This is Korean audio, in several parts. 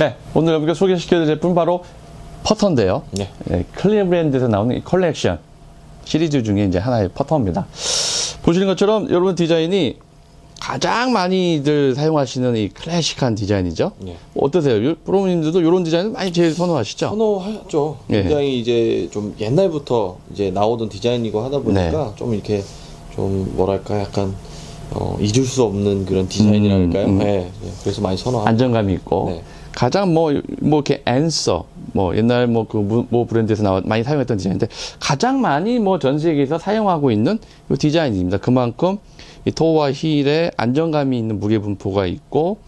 네, 오늘 여러분께 소개시켜드릴 제품 바로 퍼터인데요. 네. 네, 클리브랜드에서 나오는 이 컬렉션 시리즈 중에 이제 하나의 퍼터입니다. 보시는 것처럼 여러분 디자인이 가장 많이들 사용하시는 이 클래식한 디자인이죠. 네. 어떠세요? 요- 프로님들도 이런 디자인을 많이 제일 선호하시죠? 선호하죠. 예. 굉장히 이제 좀 옛날부터 이제 나오던 디자인이고 하다 보니까 네. 좀 이렇게 좀 뭐랄까 약간 어, 잊을 수 없는 그런 디자인이랄까요. 음, 음. 네, 네. 그래서 많이 선호합니다. 안정감이 있고 네. 가장 뭐 뭐 이렇게 앤서 뭐 옛날 뭐 그 뭐 브랜드에서 나와 많이 사용했던 디자인인데 가장 많이 뭐 전 세계에서 사용하고 있는 이 디자인입니다. 그만큼 이 토와 힐에 안정감이 있는 무게 분포가 있고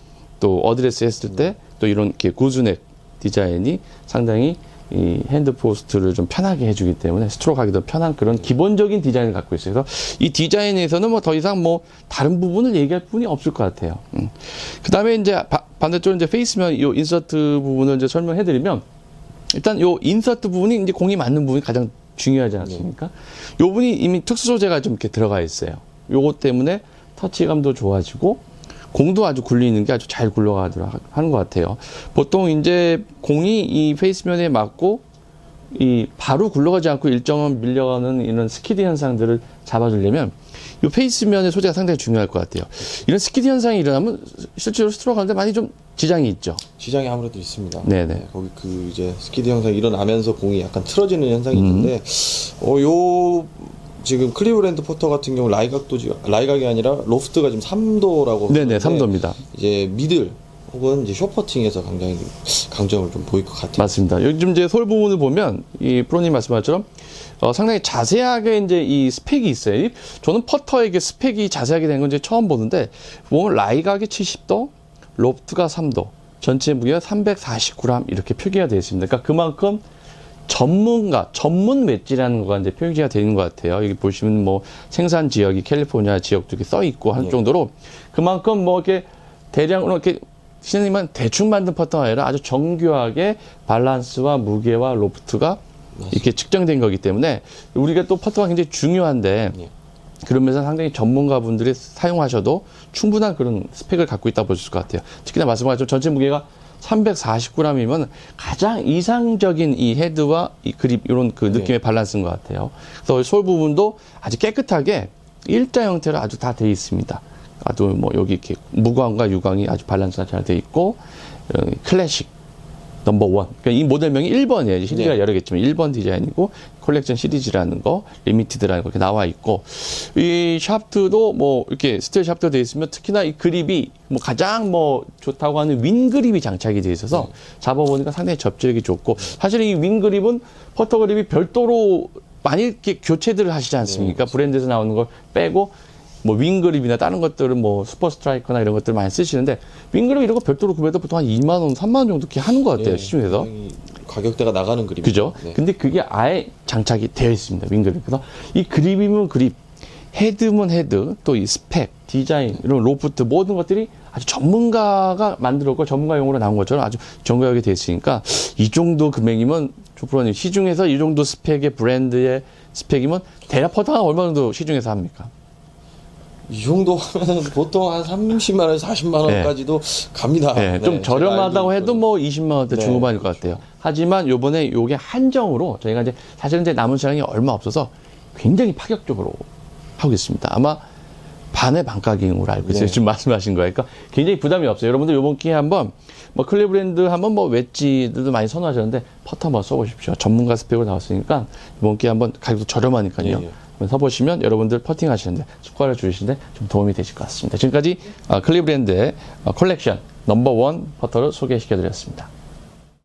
또 어드레스 했을 때 또 이런 이렇게 구즈넥 디자인이 상당히 이 핸드 포스트를 좀 편하게 해주기 때문에 스트로크 하기도 편한 그런 기본적인 디자인을 갖고 있어요. 그래서 이 디자인에서는 뭐 더 이상 뭐 다른 부분을 얘기할 부분이 없을 것 같아요. 음. 그 다음에 이제 바- 반대쪽으로 이제 페이스면 요 인서트 부분을 이제 설명해드리면 일단 요 인서트 부분이 이제 공이 맞는 부분이 가장 중요하지 않습니까? 요 부분이 이미 특수 소재가 좀 이렇게 들어가 있어요. 요것 때문에 터치감도 좋아지고 공도 아주 굴리는 게 아주 잘 굴러가도록 하- 하는 것 같아요. 보통 이제 공이 이 페이스면에 맞고 이 바로 굴러가지 않고 일정은 밀려가는 이런 스키드 현상들을 잡아주려면 이 페이스면의 소재가 상당히 중요할 것 같아요. 이런 스키드 현상이 일어나면 실제로 스트로크 하는데 많이 좀 지장이 있죠. 지장이 아무래도 있습니다. 네네. 거기 그 이제 스키드 현상이 일어나면서 공이 약간 틀어지는 현상이 음. 있는데, 어, 요, 지금 클리브랜드 포터 같은 경우 라이각도 지금, 라이각이 아니라 로프트가 지금 3도라고. 네네, 3도입니다. 이제 미들 혹은 이제 쇼퍼팅에서 굉장히 강점을 좀 보일 것 같아요. 맞습니다. 요즘 이제 솔 부분을 보면 이 프로님 말씀한 것처럼 어, 상당히 자세하게 이제 이 스펙이 있어요. 이- 저는 퍼터에게 스펙이 자세하게 된 건 이제 처음 보는데 보면 라이각이 70도, 로프트가 3도, 전체 무게가 349g 이렇게 표기가 되어 있습니다. 그러니까 그만큼 전문가, 전문 웨지라는 거가 이제 표기가 되는 것 같아요. 여기 보시면 뭐 생산 지역이 캘리포니아 지역도 이렇게 써 있고 한 예. 정도로 그만큼 뭐 이렇게 대량으로 이렇게 신현님은 대충 만든 퍼터가 아니라 아주 정교하게 밸런스와 무게와 로프트가 이렇게 측정된 거기 때문에 우리가 또 퍼터가 굉장히 중요한데 예. 그러면서 상당히 전문가분들이 사용하셔도 충분한 그런 스펙을 갖고 있다 있을 것 같아요. 특히나 말씀하신 전체 무게가 340g이면 가장 이상적인 이 헤드와 이 그립 이런 그 느낌의 밸런스인 것 같아요. 그래서 솔 부분도 아주 깨끗하게 일자 형태로 아주 다 돼 있습니다. 아주 뭐 여기 이렇게 무광과 유광이 아주 밸런스가 잘 돼 있고 어, 클래식 넘버 원. 그러니까 이 모델명이 1번이에요. 시리즈가 네. 여러 개지만 1번 디자인이고 콜렉션 시리즈라는 거, 리미티드라는 거 이렇게 나와 있고 이 샤프트도 뭐 이렇게 스틸 샤프트가 되어 있으면 특히나 이 그립이 뭐 가장 뭐 좋다고 하는 윈 그립이 장착이 되어 있어서 잡아보니까 상당히 접지력이 좋고 사실 이 윈 그립은 퍼터 그립이 별도로 많이 이렇게 교체들을 하시지 않습니까? 브랜드에서 나오는 걸 빼고 뭐 윙그립이나 다른 것들은 뭐 슈퍼 스트라이커나 이런 것들 많이 쓰시는데 윙그립 이런 거 별도로 구매해도 보통 한 2만 원, 3만 원 정도 이렇게 하는 것 같아요 예, 시중에서. 가격대가 나가는 그림. 그죠? 네. 근데 그게 아예 장착이 되어 있습니다. 윙그립. 그래서 이 그립이면 그립, 헤드면 헤드, 또 이 스펙, 디자인, 이런 로프트 모든 것들이 아주 전문가가 만들었고 전문가용으로 나온 것처럼 아주 정교하게 되어 있으니까 이 정도 금액이면 조프로님 시중에서 이 정도 스펙의 브랜드의 스펙이면 대략 퍼터가 얼마 정도 시중에서 합니까? 이 정도 하면은 보통 한 30만 원에서 40만 원까지도 갑니다. 네, 좀 네, 저렴하다고 해도. 뭐 20만 원대 네, 중후반일 것 같아요. 하지만 요번에 요게 한정으로 저희가 이제 사실은 이제 남은 시간이 얼마 없어서 굉장히 파격적으로 하고 있습니다. 아마 반의 반 가격으로 알고 있어요. 네. 지금 말씀하신 거예요. 그러니까 굉장히 부담이 없어요. 여러분들 요번 기회에 한번 뭐 클리브랜드 한번 뭐 웨지들도 많이 선호하셨는데 퍼터 한번 써보십시오. 전문가 스펙으로 나왔으니까 이번 기회에 한번 가격도 저렴하니까요. 예, 예. 써보시면 여러분들 퍼팅 하시는데 스코어를 줄이시는데 좀 도움이 되실 것 같습니다. 지금까지 어, 클리브랜드의 어, 컬렉션 넘버 원 퍼터를 소개시켜드렸습니다.